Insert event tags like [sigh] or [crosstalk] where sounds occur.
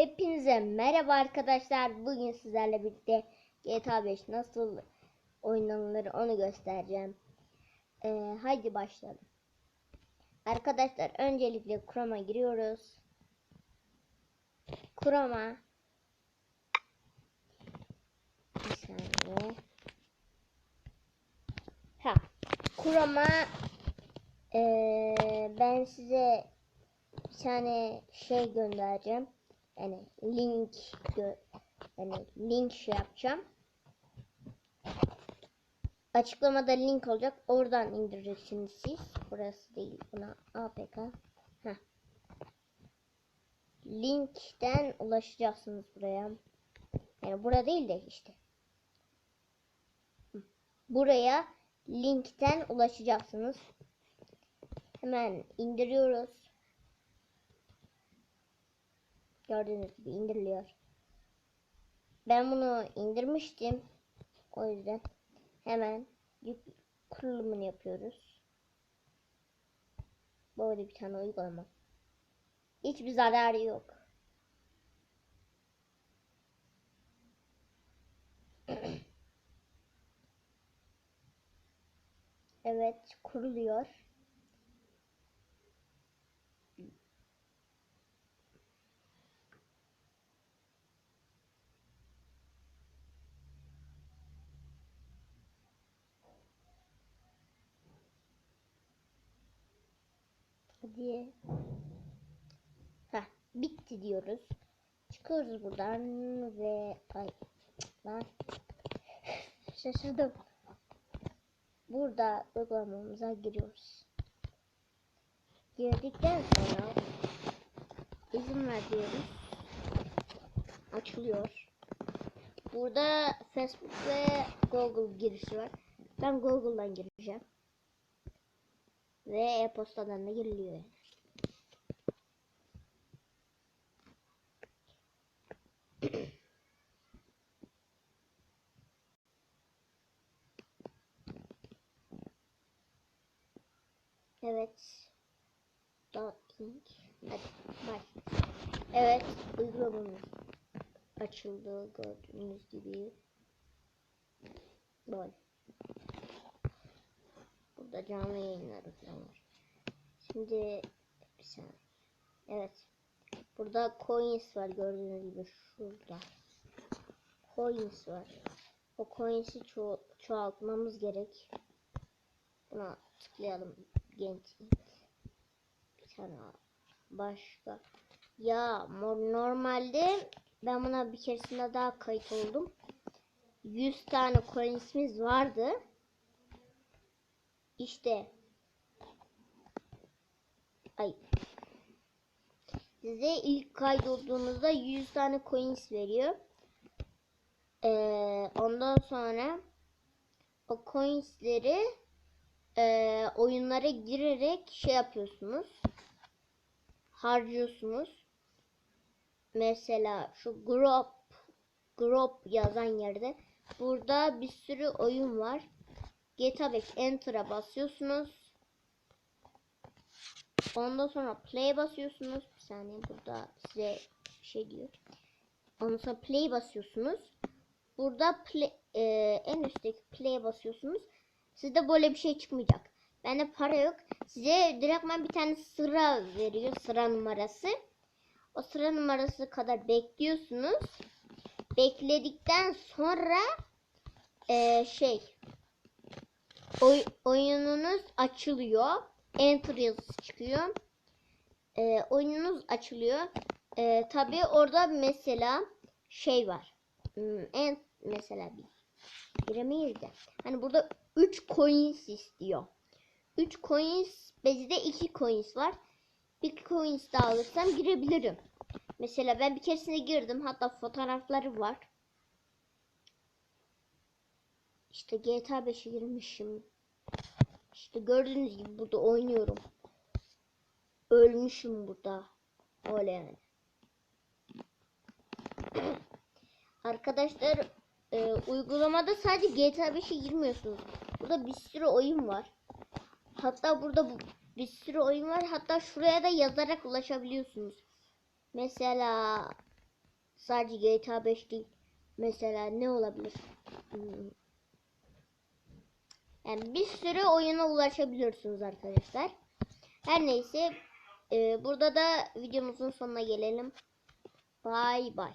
Hepinize merhaba arkadaşlar. Bugün sizlerle birlikte GTA 5 nasıl oynanılır onu göstereceğim. Ee, haydi başlayalım. Arkadaşlar öncelikle Chrome'a giriyoruz. Chrome'a bir saniye. Ha, Chrome'a ee, ben size bir tane şey göndereceğim. Yani link yani link şey yapacağım. Açıklamada link olacak. Oradan indireceksiniz siz. Burası değil. Buna APK. Heh. Linkten ulaşacaksınız buraya. Yani burada değil de işte. Buraya linkten ulaşacaksınız. Hemen indiriyoruz. Gördüğünüz gibi indiriliyor. Ben bunu indirmiştim. O yüzden hemen yük kurulumunu yapıyoruz. Böyle bir tane uygulama. Hiçbir zararı yok. [clears throat] evet kuruluyor. Hadi. Heh, bitti diyoruz. Çıkıyoruz buradan ve ay lan [laughs] şaşırdım. Burada uygulamamıza giriyoruz. Girdikten sonra izin ver diyoruz. Açılıyor. Burada Facebook ve Google girişi var. Ben Google'dan gireceğim. Ve e-postadan da giriliyor. evet. Docking. Hadi bak. Evet. Uygulamamız açıldı. Gördüğünüz gibi. Böyle. Burada canlı yayınları falan var. Şimdi bir saniye. Evet. Burada coins var gördüğünüz gibi şurada. Coins var. O coins'i ço çoğaltmamız gerek. Buna tıklayalım. Genç. Bir tane başka. Ya normalde ben buna bir keresinde daha kayıt oldum. 100 tane coins'imiz vardı. İşte ay size ilk kaydolduğunuzda 100 tane coins veriyor. Ee, ondan sonra o coinsleri e, oyunlara girerek şey yapıyorsunuz. Harcıyorsunuz. Mesela şu group group yazan yerde burada bir sürü oyun var. GTA 5 Enter'a basıyorsunuz. Ondan sonra play basıyorsunuz. Bir saniye burada size bir şey diyor. Ondan sonra play basıyorsunuz. Burada play, e, en üstteki play basıyorsunuz. Sizde böyle bir şey çıkmayacak. Bende para yok. Size direktman bir tane sıra veriyor. Sıra numarası. O sıra numarası kadar bekliyorsunuz. Bekledikten sonra e, şey oy, oyununuz açılıyor. Enter yazısı çıkıyor. E, oyununuz açılıyor. E, Tabi orada mesela şey var. Hmm, en mesela bir giremeyiz de. Hani burada 3 coins istiyor. 3 coins bizde 2 coins var. Bir coins daha alırsam girebilirim. Mesela ben bir keresinde girdim. Hatta fotoğrafları var. İşte GTA 5'e girmişim. İşte gördüğünüz gibi burada oynuyorum. Ölmüşüm burada. Öyle yani. [clears throat] Arkadaşlar e, uygulamada sadece GTA 5'e girmiyorsunuz. Burada bir sürü oyun var. Hatta burada bu, bir sürü oyun var. Hatta şuraya da yazarak ulaşabiliyorsunuz. Mesela Sadece GTA 5 değil. Mesela ne olabilir? Hmm. Yani bir sürü oyuna ulaşabiliyorsunuz arkadaşlar. Her neyse e, burada da videomuzun sonuna gelelim. Bay bay.